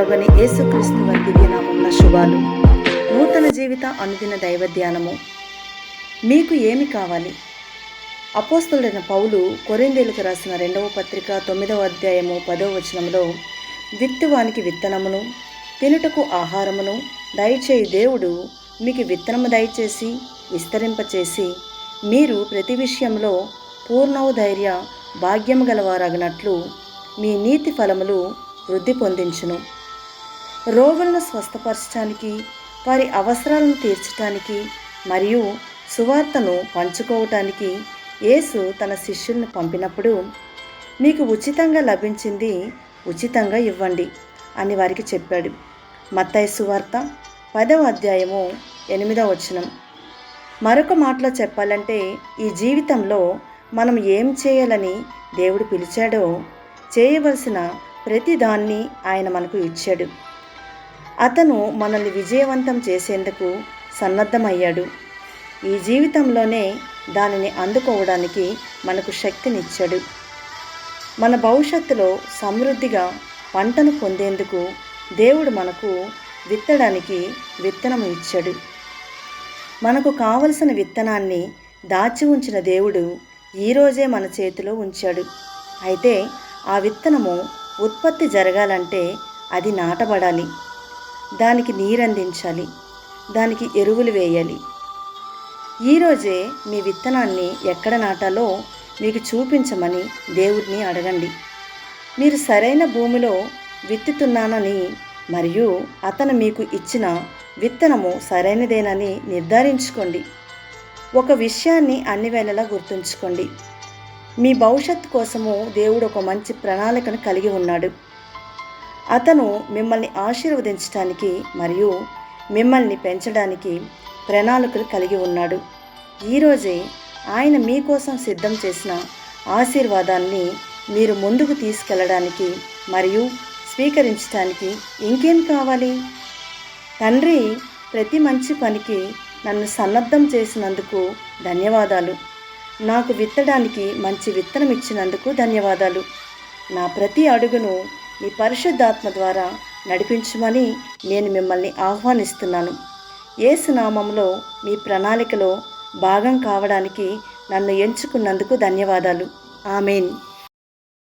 ప్రభుని యేసుక్రీస్తు వారి దివ్యనామమున శుభాలు నూతన జీవిత అనుదిన దైవ ధ్యానము మీకు ఏమి కావాలి? అపోస్తుడైన పౌలు కొరిందేలకు రాసిన రెండవ పత్రిక తొమ్మిదవ అధ్యాయము పదవ వచనంలో విత్తువానికి విత్తనమును తినుటకు ఆహారమును దయచేయి దేవుడు మీకు విత్తనము దయచేసి విస్తరింపచేసి మీరు ప్రతి విషయంలో పూర్ణోధైర్య భాగ్యము గలవారగినట్లు మీ నీతి ఫలములు వృద్ధి పొందించును. రోగులను స్వస్థపరచడానికి వారి అవసరాలను తీర్చడానికి మరియు సువార్తను పంచుకోవటానికి యేసు తన శిష్యుల్ని పంపినప్పుడు మీకు ఉచితంగా లభించింది ఉచితంగా ఇవ్వండి అని వారికి చెప్పాడు. మత్తాయి సువార్త పదవ అధ్యాయము ఎనిమిదవ వచనం. మరొక మాటలో చెప్పాలంటే ఈ జీవితంలో మనం ఏం చేయాలని దేవుడు పిలిచాడో చేయవలసిన ప్రతి దాన్ని ఆయన మనకు ఇచ్చాడు. అతను మనల్ని విజయవంతం చేసేందుకు సన్నద్ధమయ్యాడు. ఈ జీవితంలోనే దానిని అందుకోవడానికి మనకు శక్తినిచ్చాడు. మన భవిష్యత్తులో సమృద్ధిగా పంటను పొందేందుకు దేవుడు మనకు విత్తడానికి విత్తనము ఇచ్చాడు. మనకు కావలసిన విత్తనాన్ని దాచి ఉంచిన దేవుడు ఈరోజే మన చేతిలో ఉంచాడు. అయితే ఆ విత్తనము ఉత్పత్తి జరగాలంటే అది నాటబడాలి. దానికి నీరందించాలి దానికి ఎరువులు వేయాలి. ఈరోజే మీ విత్తనాన్ని ఎక్కడ నాటాలో మీకు చూపించమని దేవుడిని అడగండి. మీరు సరైన భూమిలో విత్తుతున్నానని మరియు అతను మీకు ఇచ్చిన విత్తనము సరైనదేనని నిర్ధారించుకోండి. ఒక విషయాన్ని అన్ని వేళలా గుర్తుంచుకోండి. మీ భవిష్యత్తు కోసము దేవుడు ఒక మంచి ప్రణాళికను కలిగి ఉన్నాడు. అతను మిమ్మల్ని ఆశీర్వదించడానికి మరియు మిమ్మల్ని పెంచడానికి ప్రణాళికలు కలిగి ఉన్నాడు. ఈరోజే ఆయన మీకోసం సిద్ధం చేసిన ఆశీర్వాదాన్ని మీరు ముందుకు తీసుకెళ్ళడానికి మరియు స్వీకరించడానికి ఇంకేం కావాలి? తండ్రి ప్రతి మంచి పనికి నన్ను సన్నద్ధం చేసినందుకు ధన్యవాదాలు. నాకు విత్తడానికి మంచి విత్తనం ఇచ్చినందుకు ధన్యవాదాలు. నా ప్రతి అడుగును మీ పరిశుద్ధాత్మ ద్వారా నడిపించమని నేను మిమ్మల్ని ఆహ్వానిస్తున్నాను. ఏసునామంలో మీ ప్రణాళికలో భాగం కావడానికి నన్ను ఎంచుకున్నందుకు ధన్యవాదాలు. ఆమెన్.